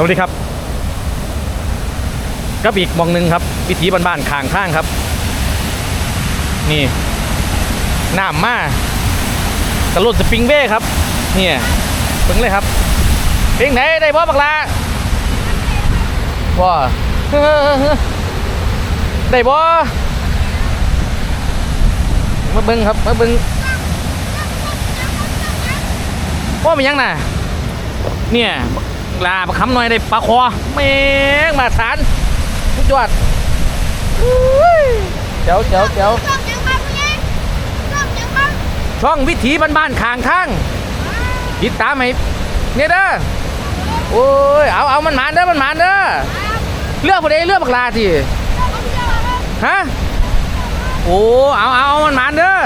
สวัสดีครับกับอีกมองหนึ่งครับ วิถีบ้านๆข้างข้างครับ นี่น้ำมาตะลุดสปริงเบ้ครับ เนี่ยเพิ่งเลยครับเพลงไหนได้บ่บักลาว้าได้บ่มาเบิ้งครับมาเบิ้งว่าเป็นยังน่ะเนี่ย ลาประคำหน่อยได้ปลาคอแม่งมาสารสุดยอดอุ้ยเจ๋วเจ๋วเจ๋วช่องยังบ้างเนี่ยช่องยังบ้างช่องวิถีบ้านๆข้างทางติดตามให้เนี่ยเด้อโอ้ยเอาเอามันหมานเด้อมันหมานเด้อเลือกผู้ใดเลือกบักลาทีฮะโอ้เอาเอาเอามันหมานเด้อ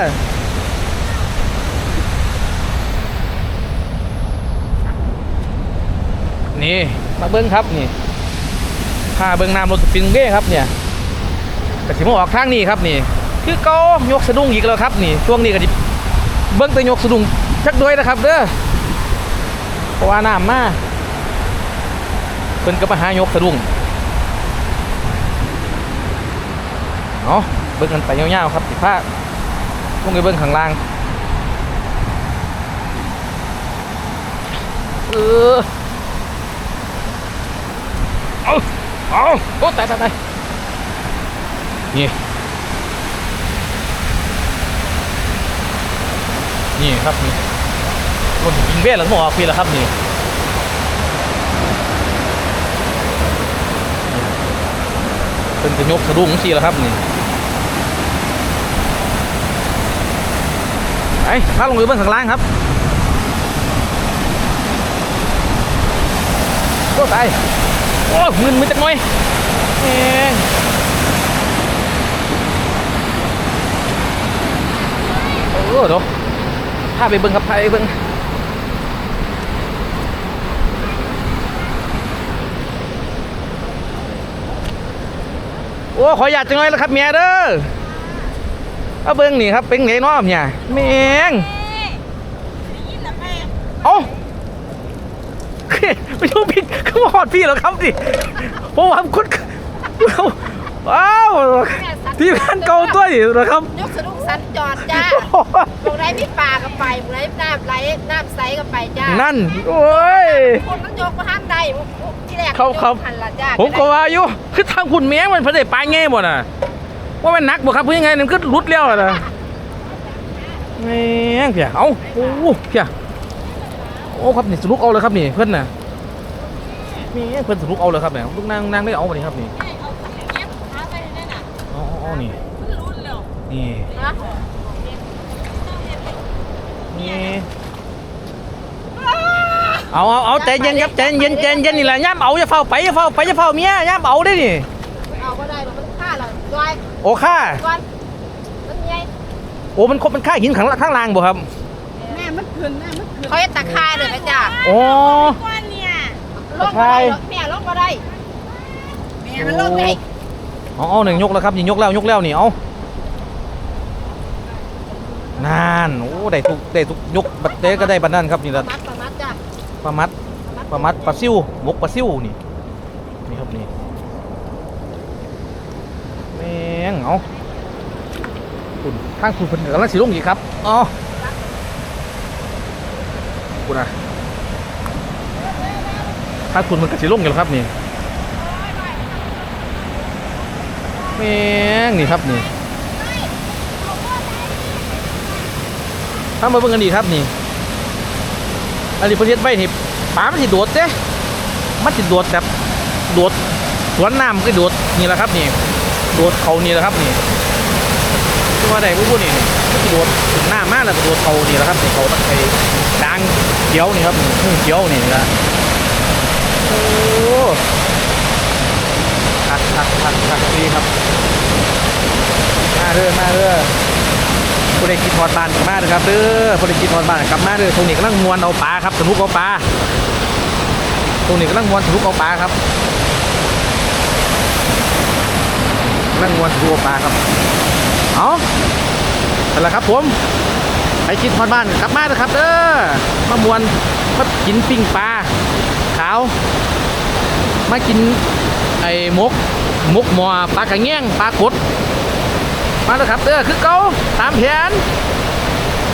นี่มาเบิ้งครับนี่พาเบิ้งน้ำรถสปริงเก้ครับเนี่ยกระสิมาออกทางนี้ครับนี่ คือเกายกสะดุ้งอีกแล้วครับนี่ช่วงนี้ก็ดิเบิ้งแต่ยกสะดุ้งชักด้วยนะครับเด้อเพราะว่าน้ำมาเพิ่นก็มาหายกสะดุ้งเอาะเบิ้งกันไปยาวๆครับสิพาลงไปเบิ้งข้างล่างเออเอา เอาโอ้ตายตายตายนี่ นี่ครับนี่รถยิงเบ้แล้วก็ออกปีแล้วครับนี่เป็นจะยกสะดุ้งสีแล้วครับนี่ไอ้พาลงไปเบื้องข้างล่างครับโอ้ตาย โอ้มึนมึนจังหน่อยเองโอ้เดี๋ยวพาไปเบิ้งครับพาไปเบิ้งโอ้ขออยากจังเลยแล้วครับเมียเด้อเอาเบิ้งนี่ครับเป็นไงเน้อมเนี่ยแมงเอ้า ไม่ต้องผิดเขามาหอดพี่แล้วครับดิเพราะว่าคนว้าวที่งานเก่าตัวอยู่นะครับยกสะดุ้งสัญจรจ้าตรงไหนมีปลาก็ไปตรงไหนน้ำไหลน้ำใสก็ไปจ้านั่นโอ้ยคนมันยกมาห้ามได้ที่แรกเขาเขาหันละจ้าผมก็ว่าอยู่คือทางคุณแม่มันเพิ่นได้ปลาแง่บ่น่ะว่ามันหนักบ่ครับเพื่อยังไงมันก็รุดแล้วน่ะแม่งเพียเอ้าโอ้เพียโอ้ครับนี่สนุกเอาเลยครับนี่เพิ่นน่ะแม่งเพิ่นสนุกเอาเลยครับเนี่ยลูกนางนางได้เอาบ่นี่ครับนี่อ๋ออ๋อนี่นี่ฮะนี่เอาเอาเอาใจเย็นครับใจเย็นใจเย็นนี่แหละย่ำเอาอย่าเฝ้าไปอย่าเฝ้าไปอย่าเฝ้าเมียย่ำเอาได้นี่เอาก็ได้มันฆ่าเราดอยโอ้ค่าดอยมันไงโอ้มันครบมันค่าหินข้างล่างข้างล่างบ่ครับแม่มันขึ้นแม่มันขึ้นเขาจะตะคายเลยนะจ้าโอ้ก้อนเนี่ย ลตะงไคร้ก็ได้แม่ลงก็ได้แม่มันลงได้เอาเอาหนึ่งยกแล้วครับนี่ยกแล้วยกแล้วนี่เอานานโอ้ได้ทุกได้ทุกยกบัดเด้ก็ได้บัดนั้นครับนี่ละมัดประมัดจ้าปลามัดปลามัดปลาซิวมกปลาซิวนี่นี่ครับนี่แมงเอาคุณทางคุณเพิ่นกำลังสิลงอีกครับอ๋อคุณนะ ทางคุณมันก็สิลงอยู่แล้วครับนี่แมงนี่ครับนี่ถ้ามาเบิ่งกันดีครับนี่อันนี้ประเทศไว้นี่ปลามันสิโดดเด้มันสิโดดแบบโดดสวนน้ำก็โดดนี่แหละครับนี่โดดเขานี่แหละครับนี่ตัวใดผู้พูดนี่มันสิโดดถึงหน้ามากแล้วโดดเขานี่แหละครับนี่เขาตะไคร้ดังเขียวนี่ครับนี่หุ้งเขียวนี่นะ โอ้ทักทักทักทักดีครับ มาเด้อมาเด้อผู้ใดกินทอดบ้านกลับมาเด้อครับเด้อผู้ใดกินทอดบ้านกลับมาเด้อตรงนี้กำลังมวนเอาปลาครับสนุกเอาปลาตรงนี้กำลังมวนสนุกเอาปลาครับกำลังมวนสนุกเอาปลาครับเอาไปละครับผมไปกินทอดบ้านกลับมาเด้อครับเด้อมามวนมากินปิ้งปลาาวมากินไอ้หมกหมกหมอปลากระแง่งปลากดมาแล้วครับเด้อคือเกาตามแผน